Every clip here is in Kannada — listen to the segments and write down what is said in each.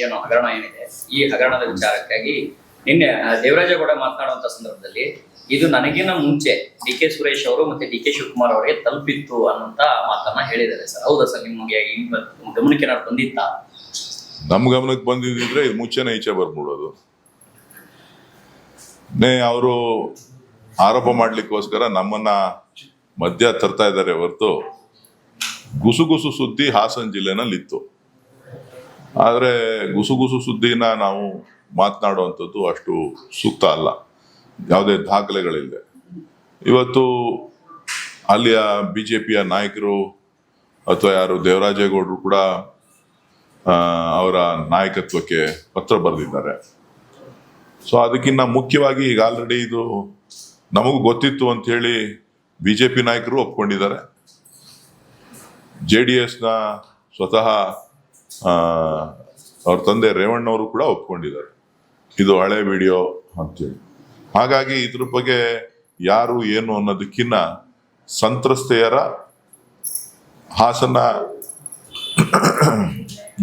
ಏನು ಹಗರಣ ಏನಿದೆ? ಈ ಹಗರಣದ ವಿಚಾರಕ್ಕಾಗಿ ನಿನ್ನೆ ದೇವರಾಜ ದೇವರಾಜೇಗೌಡ ಮಾತನಾಡುವಂತ ಸಂದರ್ಭದಲ್ಲಿ ಇದು ನನಗಿನ ಮುಂಚೆ ಡಿ ಕೆ ಸುರೇಶ್ ಅವರು ಮತ್ತೆ ಡಿ ಕೆ ಶಿವಕುಮಾರ್ ಅವರಿಗೆ ತಲುಪಿತ್ತು ಅನ್ನೋಂತ ಮಾತನ್ನ ಹೇಳಿದ್ದಾರೆ ಸರ್. ಹೌದಾ ಸರ್? ನಿಮಗೆ ಗಮನಕ್ಕೆ ಏನಾದ್ರು ಬಂದಿತ್ತಾ? ನಮ್ ಗಮನಕ್ಕೆ ಬಂದಿದ್ರೆ ಇದು ಮುಂಚೆನೇ ಈಚೆ ಬರ್ಬಿಡೋದು ನೇ, ಅವರು ಆರೋಪ ಮಾಡ್ಲಿಕ್ಕೋಸ್ಕರ ನಮ್ಮನ್ನ ಮಧ್ಯ ತರ್ತಾ ಇದ್ದಾರೆ ಹೊರತು ಗುಸುಗುಸು ಸುದ್ದಿ ಹಾಸನ ಜಿಲ್ಲೆನಲ್ಲಿ ಇತ್ತು ಆದ್ರೆ ಗುಸುಗುಸು ಸುದ್ದಿನ ನಾವು ಮಾತನಾಡುವಂಥದ್ದು ಅಷ್ಟು ಸೂಕ್ತ ಅಲ್ಲ. ಯಾವುದೇ ದಾಖಲೆಗಳಿಲ್ಲ. ಇವತ್ತು ಅಲ್ಲಿಯ ಬಿ ಜೆ ಪಿಯ ನಾಯಕರು ಅಥವಾ ಯಾರು ದೇವರಾಜೇಗೌಡರು ಕೂಡ ಅವರ ನಾಯಕತ್ವಕ್ಕೆ ಪತ್ರ ಬರೆದಿದ್ದಾರೆ. ಸೊ ಅದಕ್ಕಿಂತ ಮುಖ್ಯವಾಗಿ ಈಗ ಆಲ್ರೆಡಿ ಇದು ನಮಗೂ ಗೊತ್ತಿತ್ತು ಅಂತ ಹೇಳಿ ಪಿ ನಾಯಕರು ಒಪ್ಕೊಂಡಿದ್ದಾರೆ. ಜೆ ಡಿ ಎಸ್ನ ಸ್ವತಃ ಅವ್ರ ತಂದೆ ರೇವಣ್ಣವರು ಕೂಡ ಒಪ್ಕೊಂಡಿದ್ದಾರೆ. ಇದು ಹಳೆ ವಿಡಿಯೋ ಅಂತೇಳಿ. ಹಾಗಾಗಿ ಇದ್ರ ಬಗ್ಗೆ ಯಾರು ಏನು ಅನ್ನೋದಕ್ಕಿನ್ನ ಸಂತ್ರಸ್ತೆಯರ ಹಾಸನ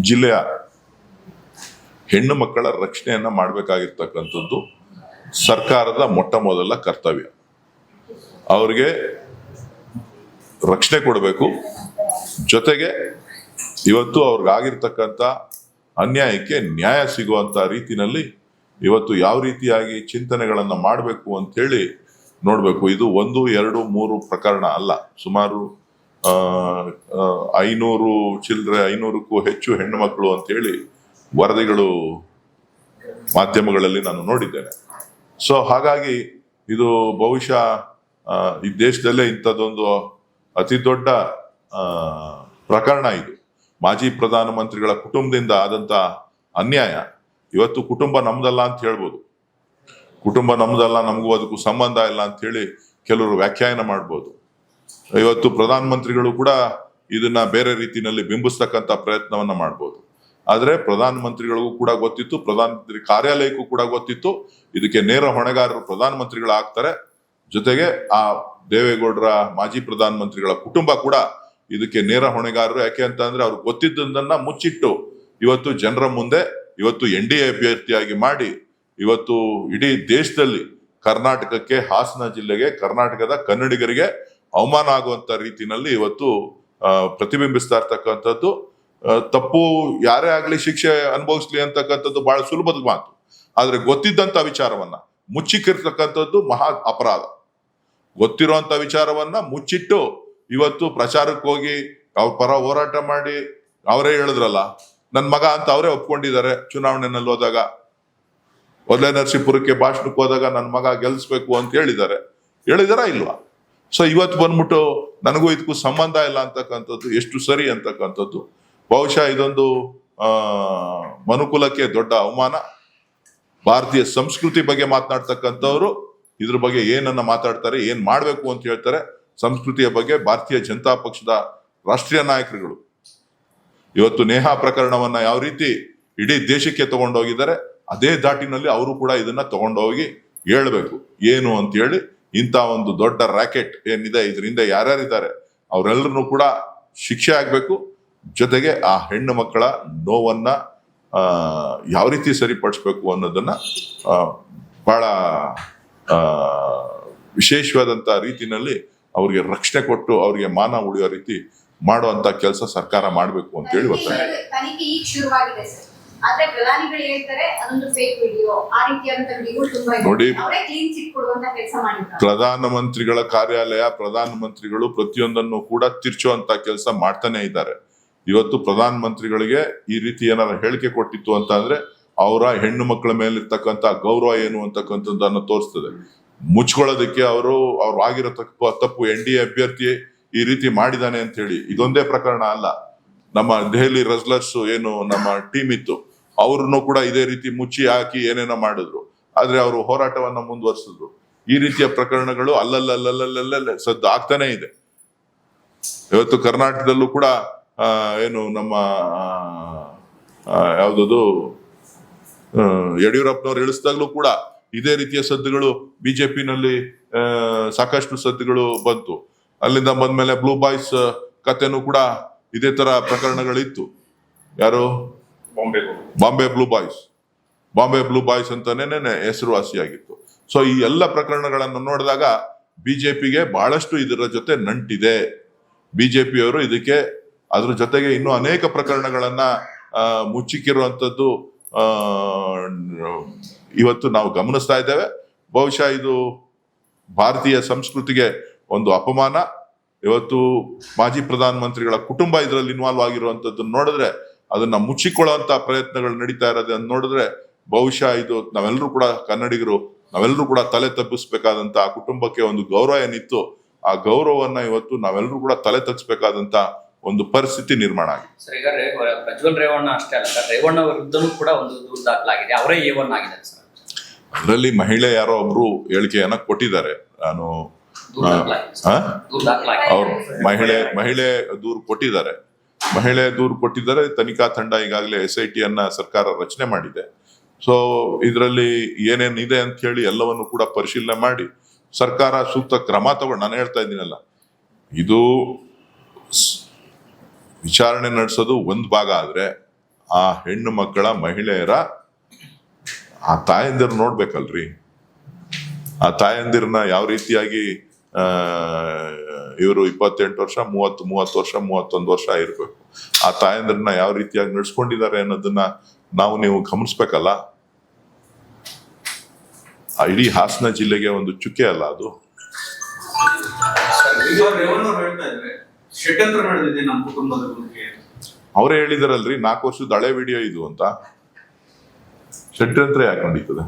ಜಿಲ್ಲೆಯ ಹೆಣ್ಣು ಮಕ್ಕಳ ರಕ್ಷಣೆಯನ್ನ ಮಾಡಬೇಕಾಗಿರ್ತಕ್ಕಂಥದ್ದು ಸರ್ಕಾರದ ಮೊಟ್ಟ ಮೊದಲ ಕರ್ತವ್ಯ. ಅವ್ರಿಗೆ ರಕ್ಷಣೆ ಕೊಡಬೇಕು. ಜೊತೆಗೆ ಇವತ್ತು ಅವ್ರಿಗಾಗಿರ್ತಕ್ಕಂಥ ಅನ್ಯಾಯಕ್ಕೆ ನ್ಯಾಯ ಸಿಗುವಂತ ರೀತಿನಲ್ಲಿ ಇವತ್ತು ಯಾವ ರೀತಿಯಾಗಿ ಚಿಂತನೆಗಳನ್ನು ಮಾಡಬೇಕು ಅಂತೇಳಿ ನೋಡಬೇಕು. ಇದು ಒಂದು, ಎರಡು, ಮೂರು ಪ್ರಕರಣ ಅಲ್ಲ. ಸುಮಾರು ಐನೂರು ಚಿಲ್ಲರೆ ಐನೂರಕ್ಕೂ ಹೆಚ್ಚು ಹೆಣ್ಣುಮಕ್ಕಳು ಅಂತೇಳಿ ವರದಿಗಳು ಮಾಧ್ಯಮಗಳಲ್ಲಿ ನಾನು ನೋಡಿದ್ದೇನೆ. ಸೊ, ಹಾಗಾಗಿ ಇದು ಬಹುಶಃ ಈ ದೇಶದಲ್ಲೇ ಇಂಥದ್ದೊಂದು ಅತಿ ದೊಡ್ಡ ಪ್ರಕರಣ ಇದು. ಮಾಜಿ ಪ್ರಧಾನಮಂತ್ರಿಗಳ ಕುಟುಂಬದಿಂದ ಆದಂತ ಅನ್ಯಾಯ. ಇವತ್ತು ಕುಟುಂಬ ನಮ್ದಲ್ಲ ಅಂತ ಹೇಳ್ಬೋದು. ಕುಟುಂಬ ನಮ್ದಲ್ಲ, ನಮಗೂ ಅದಕ್ಕೂ ಸಂಬಂಧ ಇಲ್ಲ ಅಂತ ಹೇಳಿ ಕೆಲವರು ವ್ಯಾಖ್ಯಾನ ಮಾಡ್ಬೋದು. ಇವತ್ತು ಪ್ರಧಾನಮಂತ್ರಿಗಳು ಕೂಡ ಇದನ್ನ ಬೇರೆ ರೀತಿಯಲ್ಲಿ ಬಿಂಬಿಸ್ತಕ್ಕಂಥ ಪ್ರಯತ್ನವನ್ನ ಮಾಡ್ಬೋದು. ಆದ್ರೆ ಪ್ರಧಾನಮಂತ್ರಿಗಳಿಗೂ ಕೂಡ ಗೊತ್ತಿತ್ತು, ಪ್ರಧಾನಮಂತ್ರಿ ಕಾರ್ಯಾಲಯಕ್ಕೂ ಕೂಡ ಗೊತ್ತಿತ್ತು. ಇದಕ್ಕೆ ನೇರ ಹೊಣೆಗಾರರು ಪ್ರಧಾನ ಮಂತ್ರಿಗಳಾಗ್ತಾರೆ ಜೊತೆಗೆ ಆ ದೇವೇಗೌಡರ ಮಾಜಿ ಪ್ರಧಾನಮಂತ್ರಿಗಳ ಕುಟುಂಬ ಕೂಡ ಇದಕ್ಕೆ ನೇರ ಹೊಣೆಗಾರರು ಯಾಕೆ ಅಂತ ಅಂದ್ರೆ ಅವ್ರು ಗೊತ್ತಿದ್ದದನ್ನ ಮುಚ್ಚಿಟ್ಟು ಇವತ್ತು ಜನರ ಮುಂದೆ, ಇವತ್ತು ಎನ್ ಡಿ ಎ ಅಭ್ಯರ್ಥಿಯಾಗಿ ಮಾಡಿ, ಇವತ್ತು ಇಡೀ ದೇಶದಲ್ಲಿ ಕರ್ನಾಟಕಕ್ಕೆ, ಹಾಸನ ಜಿಲ್ಲೆಗೆ, ಕರ್ನಾಟಕದ ಕನ್ನಡಿಗರಿಗೆ ಅವಮಾನ ಆಗುವಂತ ರೀತಿನಲ್ಲಿ ಇವತ್ತು ಪ್ರತಿಬಿಂಬಿಸ್ತಾ ಇರ್ತಕ್ಕಂಥದ್ದು. ತಪ್ಪು ಯಾರೇ ಆಗ್ಲಿ ಶಿಕ್ಷೆ ಅನುಭವಿಸ್ಲಿ ಅಂತಕ್ಕಂಥದ್ದು ಬಹಳ ಸುಲಭದ ಮಾತು. ಆದ್ರೆ ಗೊತ್ತಿದ್ದಂತ ವಿಚಾರವನ್ನ, ಮುಚ್ಚಿಕ್ಕಿರ್ತಕ್ಕಂಥದ್ದು ಮಹಾ ಅಪರಾಧ. ಗೊತ್ತಿರುವಂತ ವಿಚಾರವನ್ನ ಮುಚ್ಚಿಟ್ಟು ಇವತ್ತು ಪ್ರಚಾರಕ್ಕೆ ಹೋಗಿ ಅವ್ರ ಪರ ಹೋರಾಟ ಮಾಡಿ ಅವರೇ ಹೇಳಿದ್ರಲ್ಲ ನನ್ನ ಮಗ ಅಂತ ಅವರೇ ಒಪ್ಕೊಂಡಿದ್ದಾರೆ ಚುನಾವಣೆನಲ್ಲಿ ಹೋದಾಗ. ಒಲೆ ನರಸೀಪುರಕ್ಕೆ ಭಾಷಣಕ್ಕೆ ಹೋದಾಗ ನನ್ನ ಮಗ ಗೆಲ್ಸ್ಬೇಕು ಅಂತ ಹೇಳಿದ್ದಾರೆ. ಹೇಳಿದಾರ ಇಲ್ವಾ? ಸೊ ಇವತ್ತು ಬಂದ್ಬಿಟ್ಟು ನನಗೂ ಇದಕ್ಕೂ ಸಂಬಂಧ ಇಲ್ಲ ಅಂತಕ್ಕಂಥದ್ದು, ಎಷ್ಟು ಸರಿ ಅಂತಕ್ಕಂಥದ್ದು. ಬಹುಶಃ ಇದೊಂದು ಮನುಕುಲಕ್ಕೆ ದೊಡ್ಡ ಅವಮಾನ. ಭಾರತೀಯ ಸಂಸ್ಕೃತಿ ಬಗ್ಗೆ ಮಾತನಾಡ್ತಕ್ಕಂಥವ್ರು ಇದ್ರ ಬಗ್ಗೆ ಏನನ್ನ ಮಾತಾಡ್ತಾರೆ, ಏನ್ ಮಾಡ್ಬೇಕು ಅಂತ ಹೇಳ್ತಾರೆ. ಸಂಸ್ಕೃತಿಯ ಬಗ್ಗೆ ಭಾರತೀಯ ಜನತಾ ಪಕ್ಷದ ರಾಷ್ಟ್ರೀಯ ನಾಯಕರುಗಳು. ಇವತ್ತು ನೇಹಾ ಪ್ರಕರಣವನ್ನ ಯಾವ ರೀತಿ ಇಡೀ ದೇಶಕ್ಕೆ ತಗೊಂಡೋಗಿದ್ದಾರೆ ಅದೇ ದಾಟಿನಲ್ಲಿ ಅವರು ಕೂಡ ಇದನ್ನ ತಗೊಂಡೋಗಿ ಹೇಳಬೇಕು. ಏನು ಅಂತ ಹೇಳಿ ಇಂಥ ಒಂದು ದೊಡ್ಡ ರ್ಯಾಕೆಟ್ ಏನಿದೆ ಇದರಿಂದ ಯಾರ್ಯಾರಿದ್ದಾರೆ ಅವರೆಲ್ಲರೂ ಕೂಡ ಶಿಕ್ಷೆ ಆಗ್ಬೇಕು. ಜೊತೆಗೆ ಆ ಹೆಣ್ಣು ಮಕ್ಕಳ ನೋವನ್ನ ಯಾವ ರೀತಿ ಸರಿಪಡಿಸ್ಬೇಕು ಅನ್ನೋದನ್ನ ಬಹಳ ಆ, ವಿಶೇಷವಾದಂತ ರೀತಿನಲ್ಲಿ ಅವ್ರಿಗೆ ರಕ್ಷಣೆ ಕೊಟ್ಟು ಅವ್ರಿಗೆ ಮಾನ ಉಳಿಯೋ ರೀತಿ ಮಾಡುವಂತ ಕೆಲಸ ಸರ್ಕಾರ ಮಾಡಬೇಕು ಅಂತ ಹೇಳಿ ಒತ್ತಾಯ. ಇದೆ. ನೋಡಿ. ಪ್ರಧಾನ ಮಂತ್ರಿಗಳ ಕಾರ್ಯಾಲಯ ಪ್ರಧಾನ ಮಂತ್ರಿಗಳು ಪ್ರತಿಯೊಂದನ್ನು ಕೂಡ ತಿರ್ಚುವಂತ ಕೆಲಸ ಮಾಡ್ತಾನೆ ಇದ್ದಾರೆ. ಇವತ್ತು ಪ್ರಧಾನ ಮಂತ್ರಿಗಳಿಗೆ ಈ ರೀತಿ ಏನಾರ ಹೇಳಿಕೆ ಕೊಟ್ಟಿತ್ತು ಅಂತ ಅಂದ್ರೆ ಅವರ ಹೆಣ್ಣು ಮಕ್ಕಳ ಮೇಲಿರ್ತಕ್ಕಂಥ ಗೌರವ ಏನು ಅಂತಕ್ಕಂಥದ್ದನ್ನು ತೋರಿಸ್ತದೆ. ಮುಚ್ಕೊಳ್ಳೋದಕ್ಕೆ ಅವರು, ಅವ್ರು ಆಗಿರೋ ತಪ್ಪು ತಪ್ಪು ಎನ್ ಡಿ ಎ ಅಭ್ಯರ್ಥಿ ಈ ರೀತಿ ಮಾಡಿದಾನೆ ಅಂತ ಹೇಳಿ, ಇದೊಂದೇ ಪ್ರಕರಣ ಅಲ್ಲ. ನಮ್ಮ ದೆಹಲಿ ರೆಸ್ಲರ್ಸ್ ಏನು ನಮ್ಮ ಟೀಮ್ ಇತ್ತು, ಅವ್ರನ್ನು ಕೂಡ ಇದೇ ರೀತಿ ಮುಚ್ಚಿ ಹಾಕಿ ಏನೇನೋ ಮಾಡಿದ್ರು. ಆದ್ರೆ ಅವರು ಹೋರಾಟವನ್ನ ಮುಂದುವರಿಸಿದ್ರು. ಈ ರೀತಿಯ ಪ್ರಕರಣಗಳು ಅಲ್ಲಲ್ಲಲ್ಲಲ್ಲಲ್ಲೇ ಸದ್ದು ಆಗ್ತಾನೆ ಇದೆ. ಇವತ್ತು ಕರ್ನಾಟಕದಲ್ಲೂ ಕೂಡ ಏನು ನಮ್ಮ ಯಾವ್ದದು ಯಡಿಯೂರಪ್ಪನವ್ರು ಇಳಿಸಿದಾಗ್ಲೂ ಕೂಡ ಇದೇ ರೀತಿಯ ಸದ್ದುಗಳು ಬಿಜೆಪಿನಲ್ಲಿ ಸಾಕಷ್ಟು ಸದ್ದುಗಳು ಬಂತು. ಅಲ್ಲಿಂದ ಬಂದ್ಮೇಲೆ ಬ್ಲೂ ಬಾಯ್ಸ್ ಕತೆನೂ ಕೂಡ ಇದೇ ತರ ಪ್ರಕರಣಗಳಿತ್ತು. ಯಾರು? Bombay Bombay blue boys Bombay blue boys ಅಂತಾನೆ ಹೆಸರುವಾಸಿಯಾಗಿತ್ತು. ಸೊ ಈ ಎಲ್ಲ ಪ್ರಕರಣಗಳನ್ನು ನೋಡಿದಾಗ ಬಿಜೆಪಿಗೆ ಬಹಳಷ್ಟು ಇದರ ಜೊತೆ ನಂಟಿದೆ. ಬಿಜೆಪಿಯವರು ಇದಕ್ಕೆ ಅದ್ರ ಜೊತೆಗೆ ಇನ್ನೂ ಅನೇಕ ಪ್ರಕರಣಗಳನ್ನ ಮುಚ್ಚಿಕ್ಕಿರುವಂಥದ್ದು ಮುಚ್ಚಿಕ್ಕಿರುವಂತದ್ದು ಇವತ್ತು ನಾವು ಗಮನಿಸ್ತಾ ಇದ್ದೇವೆ. ಬಹುಶಃ ಇದು ಭಾರತೀಯ ಸಂಸ್ಕೃತಿಗೆ ಒಂದು ಅಪಮಾನ. ಇವತ್ತು ಮಾಜಿ ಪ್ರಧಾನ ಮಂತ್ರಿಗಳ ಕುಟುಂಬ ಇದರಲ್ಲಿ ಇನ್ವಾಲ್ವ್ ಆಗಿರುವಂಥದ್ದನ್ನು ನೋಡಿದ್ರೆ ಅದನ್ನ ಮುಚ್ಚಿಕೊಳ್ಳುವಂತ ಪ್ರಯತ್ನಗಳು ನಡೀತಾ ಇರೋದನ್ನ ನೋಡಿದ್ರೆ ಬಹುಶಃ ಇದು ನಾವೆಲ್ಲರೂ ಕೂಡ ಕನ್ನಡಿಗರು, ನಾವೆಲ್ಲರೂ ಕೂಡ ತಲೆ ತಪ್ಪಿಸ್ಬೇಕಾದಂತ ಆ ಕುಟುಂಬಕ್ಕೆ ಒಂದು ಗೌರವ ಏನಿತ್ತು ಆ ಗೌರವವನ್ನ ಇವತ್ತು ನಾವೆಲ್ಲರೂ ಕೂಡ ತಲೆ ತಗ್ಸ್ಬೇಕಾದಂತ ಒಂದು ಪರಿಸ್ಥಿತಿ ನಿರ್ಮಾಣ ಆಗಿದೆ. ಸರ್ ಈಗ ಪ್ರಜ್ವಲ್ ರೇವಣ್ಣ ಅಷ್ಟೇ ಅಲ್ಲ ಸರ್. ರೇವಣ್ಣ ವಿರುದ್ಧನೂ ಕೂಡ ಒಂದು ದೂರು ದಾಖಲಾಗಿದೆ ಅವರೇ ಎ ಒನ್ ಆಗಿದೆ ಸರ್. ಅದರಲ್ಲಿ ಮಹಿಳೆ ಯಾರೋ ಒಬ್ರು ಹೇಳಿಕೆಯನ್ನ ಕೊಟ್ಟಿದ್ದಾರೆ. ನಾನು ಅವರು ಮಹಿಳೆ ಮಹಿಳೆ ದೂರು ಕೊಟ್ಟಿದ್ದಾರೆ. ಮಹಿಳೆ ದೂರು ಕೊಟ್ಟಿದ್ದಾರೆ. ತನಿಖಾ ತಂಡ ಈಗಾಗಲೇ ಎಸ್ ಐ ಟಿಯನ್ನ ಸರ್ಕಾರ ರಚನೆ ಮಾಡಿದೆ. ಸೊ ಇದರಲ್ಲಿ ಏನೇನಿದೆ ಅಂತ ಹೇಳಿ ಎಲ್ಲವನ್ನು ಕೂಡ ಪರಿಶೀಲನೆ ಮಾಡಿ ಸರ್ಕಾರ ಸೂಕ್ತ ಕ್ರಮ ತಗೊಂಡು ನಾನು ಹೇಳ್ತಾ ಇದ್ದೀನಲ್ಲ ಇದು ವಿಚಾರಣೆ ನಡೆಸೋದು ಒಂದು ಭಾಗ ಆದರೆ ಆ ಹೆಣ್ಣು ಮಕ್ಕಳ ಮಹಿಳೆಯರ ಆ ತಾಯಂದಿರು ನೋಡ್ಬೇಕಲ್ರಿ. ಆ ತಾಯಂದಿರನ್ನ ಯಾವ ರೀತಿಯಾಗಿ ಇವರು ಇಪ್ಪತ್ತೆಂಟು ವರ್ಷ, ಮೂವತ್ತು ಮೂವತ್ತು ವರ್ಷ, ಮೂವತ್ತೊಂದು ವರ್ಷ ಇರಬೇಕು. ಆ ತಾಯಂದಿರನ್ನ ಯಾವ ರೀತಿಯಾಗಿ ನಡ್ಸ್ಕೊಂಡಿದ್ದಾರೆ ಅನ್ನೋದನ್ನ ನಾವು ನೀವು ಗಮನಿಸ್ಬೇಕಲ್ಲ. ಇಡೀ ಹಾಸನ ಜಿಲ್ಲೆಗೆ ಒಂದು ಚುಕ್ಕೆ ಅಲ್ಲ ಅದು. ಷಡ್ಯಂತ್ರ ನಡೆದಿದೆ ನಮ್ಮ ಕುಟುಂಬದ ಬಗ್ಗೆ. ಅವರೇ ಹೇಳಿದಾರಲ್ರಿ ನಾಲ್ಕು ವರ್ಷದ ಹಳೆ ವಿಡಿಯೋ ಇದು ಅಂತ. ಷಡ್ಯಂತ್ರ ಯಾಕೆ ನಡೀತದೆ?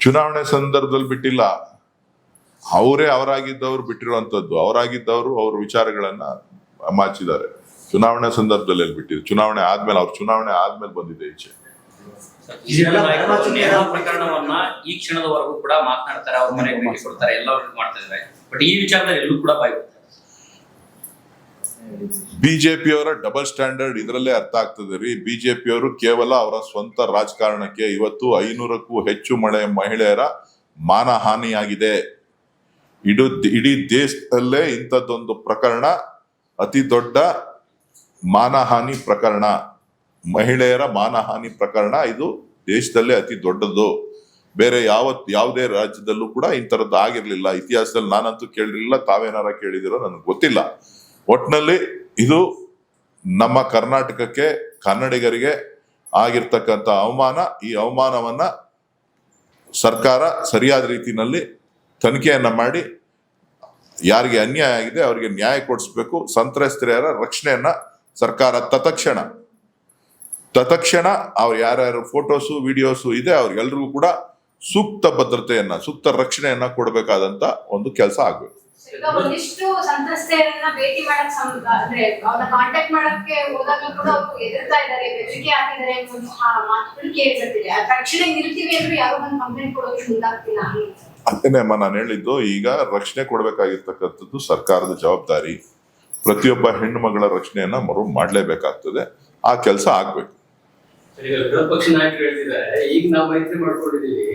ಚುನಾವಣೆ ಸಂದರ್ಭದಲ್ಲಿ ಬಿಟ್ಟಿಲ್ಲ. ಅವರೇ ಅವರಾಗಿದ್ದವ್ರು ಬಿಟ್ಟಿರುವಂತದ್ದು. ಅವರಾಗಿದ್ದವರು ಅವ್ರ ವಿಚಾರಗಳನ್ನ ಮಾಚಿದ್ದಾರೆ. ಚುನಾವಣೆ ಸಂದರ್ಭದಲ್ಲಿ ಬಿಟ್ಟಿದ್ರು ಚುನಾವಣೆ ಆದ್ಮೇಲೆ ಅವ್ರ ಚುನಾವಣೆ ಆದ್ಮೇಲೆ ಬಂದಿದೆ ಈಚೆ. ಬಿಜೆಪಿ ನಾಯಕರು ನೇಹಾ ಪ್ರಕರಣವನ್ನ ಈ ಕ್ಷಣದವರೆಗೂ ಕೂಡ ಮಾತನಾಡ್ತಾರೆ ಅವ್ರ ಮನೆಗೆ ಭೇಟಿ ಕೊಡ್ತಾರೆ ಎಲ್ಲ ಮಾಡ್ತಾ ಇದ್ದಾರೆ ಬಟ್ ಈ ವಿಚಾರದಲ್ಲಿ ಎಲ್ಲೂ ಕೂಡ ಬಾಯ್ ಬಿಜೆಪಿ ಬಿಜೆಪಿಯವರ ಡಬಲ್ ಸ್ಟ್ಯಾಂಡರ್ಡ್ ಇದರಲ್ಲೇ ಅರ್ಥ ಆಗ್ತದೆ ರೀ. ಬಿಜೆಪಿಯವರು ಕೇವಲ ಅವರ ಸ್ವಂತ ರಾಜಕಾರಣಕ್ಕೆ ಇವತ್ತು ಐನೂರಕ್ಕೂ ಹೆಚ್ಚು ಮಳೆ ಮಹಿಳೆಯರ ಮಾನಹಾನಿಯಾಗಿದೆ. ಇಡೀ ಇಡೀ ದೇಶದಲ್ಲೇ ಇಂಥದ್ದೊಂದು ಪ್ರಕರಣ ಅತಿ ದೊಡ್ಡ ಮಾನಹಾನಿ ಪ್ರಕರಣ. ಮಹಿಳೆಯರ ಮಾನಹಾನಿ ಪ್ರಕರಣ ಇದು ದೇಶದಲ್ಲೇ ಅತಿ ದೊಡ್ಡದು. ಬೇರೆ ಯಾವ ಯಾವುದೇ ರಾಜ್ಯದಲ್ಲೂ ಕೂಡ ಇಂಥರದ್ದು ಆಗಿರ್ಲಿಲ್ಲ. ಇತಿಹಾಸದಲ್ಲಿ ನಾನಂತೂ ಕೇಳಿರಲಿಲ್ಲ, ತಾವೇನಾರ ಕೇಳಿದಿರೋ ನನಗೆ ಗೊತ್ತಿಲ್ಲ. ಒಟ್ಟಿನಲ್ಲಿ ಇದು ನಮ್ಮ ಕರ್ನಾಟಕಕ್ಕೆ, ಕನ್ನಡಿಗರಿಗೆ ಆಗಿರ್ತಕ್ಕಂಥ ಅವಮಾನ. ಈ ಅವಮಾನವನ್ನ ಸರ್ಕಾರ ಸರಿಯಾದ ರೀತಿಯಲ್ಲಿ ತನಿಖೆಯನ್ನ ಮಾಡಿ, ಯಾರಿಗೆ ಅನ್ಯಾಯ ಆಗಿದೆ ಅವರಿಗೆ ನ್ಯಾಯ ಕೊಡಿಸ್ಬೇಕು ಸಂತ್ರಸ್ತೆಯರ ರಕ್ಷಣೆಯನ್ನ ಸರ್ಕಾರ ತತ್ಕ್ಷಣ ತತ್ಕ್ಷಣ ಅವ್ರು ಯಾರ್ಯಾರು ಫೋಟೋಸು ವಿಡಿಯೋಸು ಇದೆ ಅವ್ರಿಗೆಲ್ರಿಗೂ ಕೂಡ ಸೂಕ್ತ ಭದ್ರತೆಯನ್ನ ಸೂಕ್ತ ರಕ್ಷಣೆಯನ್ನ ಕೊಡಬೇಕಾದಂತ ಒಂದು ಕೆಲಸ ಆಗ್ಬೇಕು. ಅದನ್ನೇ ಒಂದಿಷ್ಟು ಸಂತ್ರಸ್ತೆಯರನ್ನ ಭೇಟಿ ಮಾಡಕ್ ಸಂ- ಅಂದ್ರೆ ಅವ್ರನ್ನ ಕಾಂಟ್ಯಾಕ್ಟ್ ಮಾಡಕ್ಕೆ ಹೋದಾಗ್ಲೂ ಕೂಡ ಅವ್ರು ಎದುರ್ತಾ ಇದ್ದಾರೆ ಬೆದರಿಕೆ ಹಾಕಿದ್ದಾರೆ ಅನ್ನೋ ಮಾತುಗಳು ಕೇಳಿ ಬರ್ತಿದೆ ಆ ತಕ್ಷಣ ನಿಲ್ತೀವಿ ಅಂದ್ರೂ ಯಾರು ಬಂದು ಕಂಪ್ಲೇಂಟ್ ಕೊಡೋಕೆ ಮುಂದಾಗ್ತಿಲ್ಲ ಅದೇನೇ ಅಮ್ಮ ನಾನು ಹೇಳಿದ್ದು ಈಗ ರಕ್ಷಣೆ ಕೊಡಬೇಕಾಗಿರ್ತಕ್ಕಂಥದ್ದು ಸರ್ಕಾರದ ಜವಾಬ್ದಾರಿ. ಪ್ರತಿಯೊಬ್ಬ ಹೆಣ್ಣು ಮಗಳ ರಕ್ಷಣೆಯನ್ನ ಮರು ಮಾಡಲೇಬೇಕಾಗ್ತದೆ. ಆ ಕೆಲಸ ಆಗ್ಬೇಕು. ವಿರೋಧ ಪಕ್ಷ ನಾಯಕರು ಹೇಳ್ತಿದ್ದಾರೆ, ಈಗ ನಾವು ಮೈತ್ರಿ ಮಾಡ್ಕೊಂಡಿದೀವಿ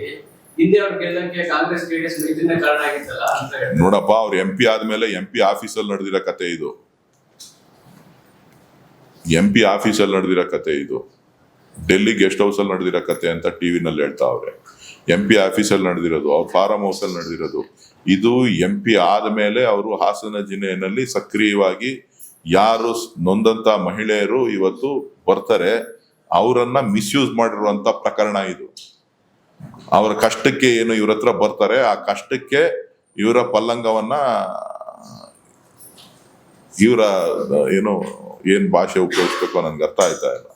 ಹಿಂದೆ ಗೆಲ್ಲಕ್ಕೆ ಕಾಂಗ್ರೆಸ್ ಜೆಡಿಎಸ್ ಮೈತ್ರಿನ ಕಾರಣ ಆಗಿತ್ತಲ್ಲ ನೋಡಪ್ಪ, ಅವ್ರು ಎಂ ಪಿ ಆದ್ಮೇಲೆ ಎಂ ಪಿ ಆಫೀಸಲ್ಲಿ ನಡೆದಿರೋ ಕತೆ ಇದು. ಎಂ ಪಿ ಆಫೀಸಲ್ಲಿ ನಡೆದಿರೋ ಕತೆ ಇದು. ಡೆಲ್ಲಿ ಗೆಸ್ಟ್ ಹೌಸ್ ಅಲ್ಲಿ ನಡೆದಿರೋ ಕತೆ ಅಂತ ಟಿವಿನಲ್ಲಿ ಹೇಳ್ತಾ ಅವ್ರೆ ಎಂ ಪಿ ಆಫೀಸಲ್ಲಿ ನಡೆದಿರೋದು, ಅವ್ರ ಫಾರಂ ಹೌಸ್ ಅಲ್ಲಿ ನಡೆದಿರೋದು. ಇದು ಎಂ ಪಿ ಆದ್ಮೇಲೆ ಅವರು ಹಾಸನ ಜಿಲ್ಲೆಯಲ್ಲಿ ಸಕ್ರಿಯವಾಗಿ ಯಾರು ನೊಂದಂತ ಮಹಿಳೆಯರು ಇವತ್ತು ಬರ್ತಾರೆ. ಅವರನ್ನ ಮಿಸ್ಯೂಸ್ ಮಾಡಿರುವಂತ ಪ್ರಕರಣ ಇದು. ಅವರ ಕಷ್ಟಕ್ಕೆ ಏನು ಇವ್ರ ಹತ್ರ ಬರ್ತಾರೆ, ಆ ಕಷ್ಟಕ್ಕೆ ಇವರ ಪಲ್ಲಂಗವನ್ನ, ಇವರ, ಏನು, ಏನ್ ಭಾಷೆ ಉಪಯೋಗಿಸ್ಬೇಕು ನನ್ಗೆ ಅರ್ಥ ಆಯ್ತಾ ಇಲ್ಲ.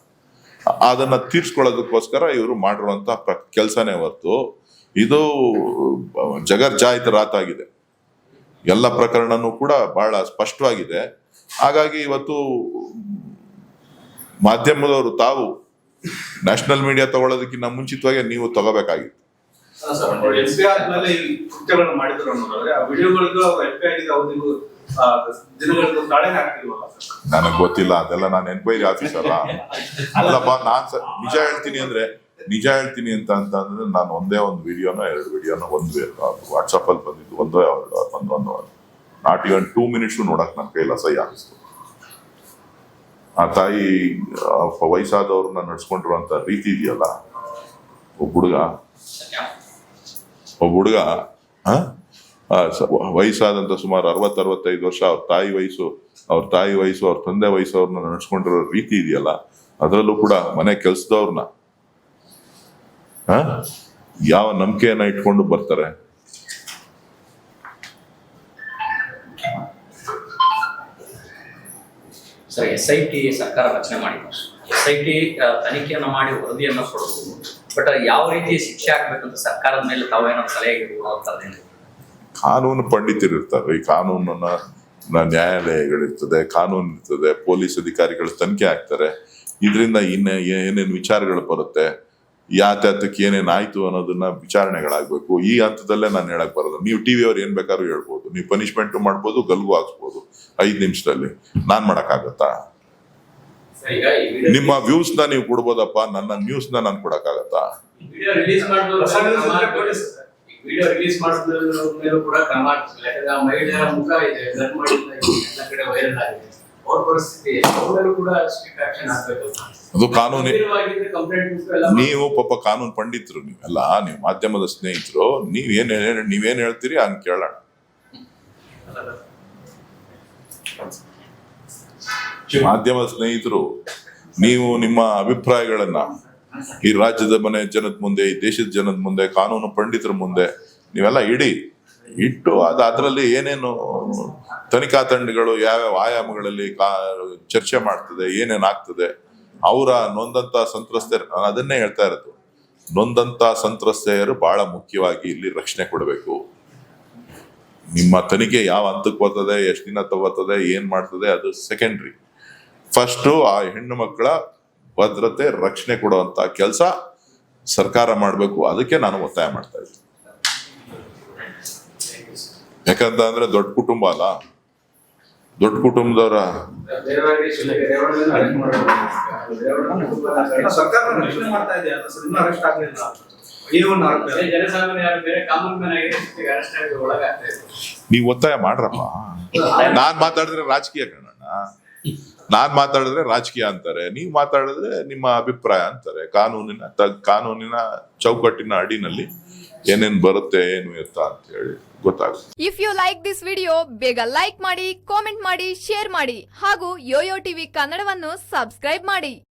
ಅದನ್ನ ತೀರ್ಸ್ಕೊಳ್ಳೋದಕ್ಕೋಸ್ಕರ ಇವರು ಮಾಡಿರುವಂತ ಕೆಲಸನೇ ಹೊರತು ಇದು ಜಗರ್ಜಾಯಿತ ರಾತಾಗಿದೆ ಎಲ್ಲ ಪ್ರಕರಣನೂ ಕೂಡ ಬಹಳ ಸ್ಪಷ್ಟವಾಗಿದೆ. ಹಾಗಾಗಿ ಇವತ್ತು ಮಾಧ್ಯಮದವರು ತಾವು ನ್ಯಾಷನಲ್ ಮೀಡಿಯಾ ತಗೊಳ್ಳೋದಕ್ಕಿಂತ ಮುಂಚಿತವಾಗಿ ನೀವು ತಗೋಬೇಕಾಗಿತ್ತು. ನನಗ್ ಗೊತ್ತಿಲ್ಲ ಅದೆಲ್ಲ ನಾನು ಎನ್ಕ್ವೈರಿ ಆಫೀಸರ್ ಅಲ್ಲಪ್ಪ ನಾನ್ ನಿಜ ಹೇಳ್ತೀನಿ ಅಂದ್ರೆ ನಿಜ ಹೇಳ್ತೀನಿ ಅಂತ ಅಂತ ಅಂದ್ರೆ ನಾನು ಒಂದೇ ಒಂದು ವಿಡಿಯೋನ ಎರಡು ವಿಡಿಯೋನ ಒಂದು ವಾಟ್ಸಪ್ ಅಲ್ಲಿ ಬಂದಿದ್ದು ಒಂದೋ ಒಂದು ಒಂದು ನಾಟ್ ಇವನ್ ಟೂ ಮಿನಿಟ್ಸ್ ನೋಡಕ್ ನನ್ನ ಕೈಲ ಸಹಿ ಅನಿಸ್ತು ಆ ತಾಯಿ ವಯಸ್ಸಾದವ್ರನ್ನ ನಡ್ಸ್ಕೊಂಡಿರುವಂತ ರೀತಿ ಇದೆಯಲ್ಲ? ಒಬ್ಬ ಹುಡುಗ. ಒಬ್ಬ ಹುಡುಗ ವಯಸ್ಸಾದಂತ ಸುಮಾರು ಅರವತ್ತು, ಅರವತ್ತೈದು ವರ್ಷ ಅವ್ರ ತಾಯಿ ವಯಸ್ಸು, ಅವ್ರ ತಾಯಿ ವಯಸ್ಸು, ಅವ್ರ ತಂದೆ ವಯಸ್ಸು ಅವ್ರನ್ನ ನಡ್ಸ್ಕೊಂಡಿರೋ ರೀತಿ ಇದೆಯಲ್ಲ? ಅದರಲ್ಲೂ ಕೂಡ ಮನೆ ಕೆಲ್ಸದವ್ರನ್ನ ಯಾವ ನಂಬಿಕೆಯನ್ನ ಇಟ್ಕೊಂಡು ಬರ್ತಾರೆ? ಸರ್ ಎಸ್ ಐ ಟಿ ಸರ್ಕಾರ ರಚನೆ ಮಾಡಿದ್ರು. ಎಸ್ ಐ ಟಿ ತನಿಖೆಯನ್ನು ಮಾಡಿ ವರದಿಯನ್ನು ಕೊಡಬಹುದು ಬಟ್ ಯಾವ ರೀತಿ ಶಿಕ್ಷೆ ಆಗ್ಬೇಕಂತ ಸರ್ಕಾರದ ಮೇಲೆ ತಾವೇನೋ ಸಲಹೆ ಇರ್ಬೋದು ಕಾನೂನು ಪಂಡಿತರು ಇರ್ತಾರೆ. ಈ ಕಾನೂನನ್ನ ನ್ಯಾಯಾಲಯಗಳಿರ್ತದೆ, ಕಾನೂನು ಇರ್ತದೆ, ಪೊಲೀಸ್ ಅಧಿಕಾರಿಗಳು ತನಿಖೆ ಆಗ್ತಾರೆ. ಇದರಿಂದ ಇನ್ನ ಏನೇನು ವಿಚಾರಗಳು ಬರುತ್ತೆ? ಯಾತ್ಯಾತಕ್ಕೆ ಏನೇನು ಆಯ್ತು ಅನ್ನೋದನ್ನ ವಿಚಾರಣೆಗಳಾಗಬೇಕು. ಈ ಹಂತದಲ್ಲೇ ನಾನು ಹೇಳಕ್ ಬರೋದು. ನೀವು ಟಿವಿ ಅವ್ರು ಏನ್ ಬೇಕಾದ್ರೂ ಹೇಳ್ಬೋದು. ನೀವು ಪನಿಷ್ಮೆಂಟ್ ಮಾಡ್ಬೋದು ಗಲ್ಗು ಹಾಕ್ಸ್ಬೋದು. ಐದು ನಿಮಿಷದಲ್ಲಿ. ನಾನ್ ಮಾಡಕ್ಕಾಗತ್ತಾ? ನಿಮ್ಮ ವ್ಯೂಸ್ನ ನೀವು ಕೊಡ್ಬೋದಪ್ಪ ನನ್ನ ನ್ಯೂಸ್ನ ನಾನು ಕೊಡಕ್ಕಾಗತ್ತಾ? ವಿಡಿಯೋ ರಿಲೀಸ್ ಮಾಡಿದ್ರು ಮೇಲೂ ಕೂಡ ಕ್ರಮ ಮಹಿಳೆಯರ ಮುಖ ಇದೆ ಮಾಡಿಲ್ಲ ಎಲ್ಲ ಕಡೆ ವೈರಲ್ ಆಗಿದೆ. ಅವ್ರ ಪರಿಸ್ಥಿತಿ ಅವ್ರ ಕೂಡ ಸ್ಟ್ರಿಕ್ಟ್ ಆಕ್ಷನ್ ಆಗ್ಬೇಕು ಅದು ಕಾನೂನು ನೀವು ಪಾಪ ಕಾನೂನು ಪಂಡಿತರು ನೀವೆಲ್ಲ ನೀವು ಮಾಧ್ಯಮದ ಸ್ನೇಹಿತರು ನೀವೇನ್ ನೀವೇನ್ ಹೇಳ್ತೀರಿ ಹಂಗ ಕೇಳೋಣ. ಮಾಧ್ಯಮದ ಸ್ನೇಹಿತರು ನೀವು ನಿಮ್ಮ ಅಭಿಪ್ರಾಯಗಳನ್ನ ಈ ರಾಜ್ಯದ ಮನೆ ಜನದ ಮುಂದೆ ಈ ದೇಶದ ಜನದ ಮುಂದೆ ಕಾನೂನು ಪಂಡಿತರ ಮುಂದೆ ನೀವೆಲ್ಲ ಇಡಿ. ಇಟ್ಟು ಅದು ಅದರಲ್ಲಿ ಏನೇನು ತನಿಖಾ ತಂಡಗಳು ಯಾವ್ಯಾವ ಆಯಾಮಗಳಲ್ಲಿ ಕಾ ಚರ್ಚೆ ಮಾಡ್ತದೆ ಏನೇನಾಗ್ತದೆ ಅವರ ನೊಂದಂತ ಸಂತ್ರಸ್ತೆಯರು ನಾನು ಅದನ್ನೇ ಹೇಳ್ತಾ ಇರೋದು. ನೊಂದಂತ ಸಂತ್ರಸ್ತೆಯರು ಬಹಳ ಮುಖ್ಯವಾಗಿ ಇಲ್ಲಿ ರಕ್ಷಣೆ ಕೊಡಬೇಕು. ನಿಮ್ಮ ತನಿಖೆ ಯಾವ ಹಂತಕ್ಕೆ ಬರ್ತದೆ, ಎಷ್ಟು ದಿನ ತಗೋತದೆ, ಏನ್ ಮಾಡ್ತದೆ ಅದು ಸೆಕೆಂಡ್ರಿ ಫಸ್ಟ್ ಆ ಹೆಣ್ಣು ಮಕ್ಕಳ ಭದ್ರತೆ, ರಕ್ಷಣೆ ಕೊಡುವಂತ ಕೆಲಸ ಸರ್ಕಾರ ಮಾಡಬೇಕು. ಅದಕ್ಕೆ ನಾನು ಒತ್ತಾಯ ಮಾಡ್ತಾ ಇದ್ದೀನಿ. ಯಾಕಂತ ಅಂದ್ರೆ ದೊಡ್ಡ ಕುಟುಂಬ ಅಲ್ಲ. ದೊಡ್ಡ ಕುಟುಂಬದವರ ನೀವ್ ಒತ್ತಾಯ ಮಾಡ್ರಪ್ಪ. ನಾನ್ ಮಾತಾಡಿದ್ರೆ ರಾಜಕೀಯ ಕಣಣ್ಣ ನಾನ್ ಮಾತಾಡಿದ್ರೆ ರಾಜಕೀಯ ಅಂತಾರೆ. ನೀವ್ ಮಾತಾಡಿದ್ರೆ ನಿಮ್ಮ ಅಭಿಪ್ರಾಯ ಅಂತಾರೆ. ಕಾನೂನಿನ ಕಾನೂನಿನ ಚೌಕಟ್ಟಿನ ಅಡಿನಲ್ಲಿ ಏನೇನ್ ಬರುತ್ತೆ, ಏನು ಎತ್ತ ಅಂತ ಹೇಳಿ ಗೊತ್ತಾಗುತ್ತೆ. If you like this video ಬೇಗ ಲೈಕ್ ಮಾಡಿ ಕಾಮೆಂಟ್ ಮಾಡಿ ಶೇರ್ ಮಾಡಿ, ಹಾಗೂ ಯೋಯೋ ಟಿವಿ ಕನ್ನಡವನ್ನು ಸಬ್ಸ್ಕ್ರೈಬ್ ಮಾಡಿ.